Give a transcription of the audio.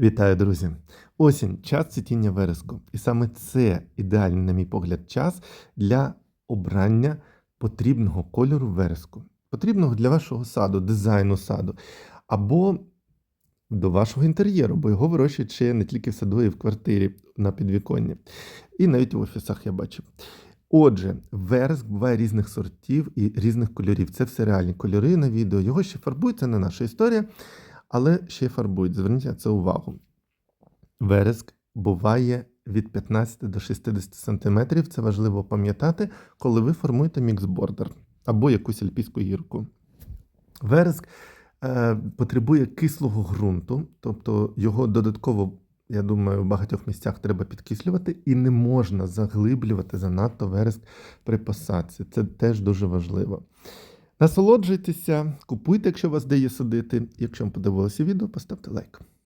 Вітаю, друзі! Осінь час цвітіння вереску. І саме це ідеальний, на мій погляд, час для обрання потрібного кольору вереску. Потрібного для вашого саду, дизайну саду, або до вашого інтер'єру, бо його вирощують ще не тільки в саду, і в квартирі на підвіконні. І навіть в офісах я бачив. Отже, вереск буває різних сортів і різних кольорів. Це все реальні кольори на відео. Його ще фарбують, це не наша історія, але ще й фарбують. Зверніть на це увагу. Вереск буває від 15 до 60 см. Це важливо пам'ятати, коли ви формуєте міксбордер або якусь альпійську гірку. Вереск е, потребує кислого ґрунту, тобто його додатково, я думаю, в багатьох місцях треба підкислювати, і не можна заглиблювати занадто вереск при посадці. Це теж дуже важливо. Насолоджуйтеся, купуйте, якщо вас де є садити. Якщо вам подобалося відео, поставте лайк.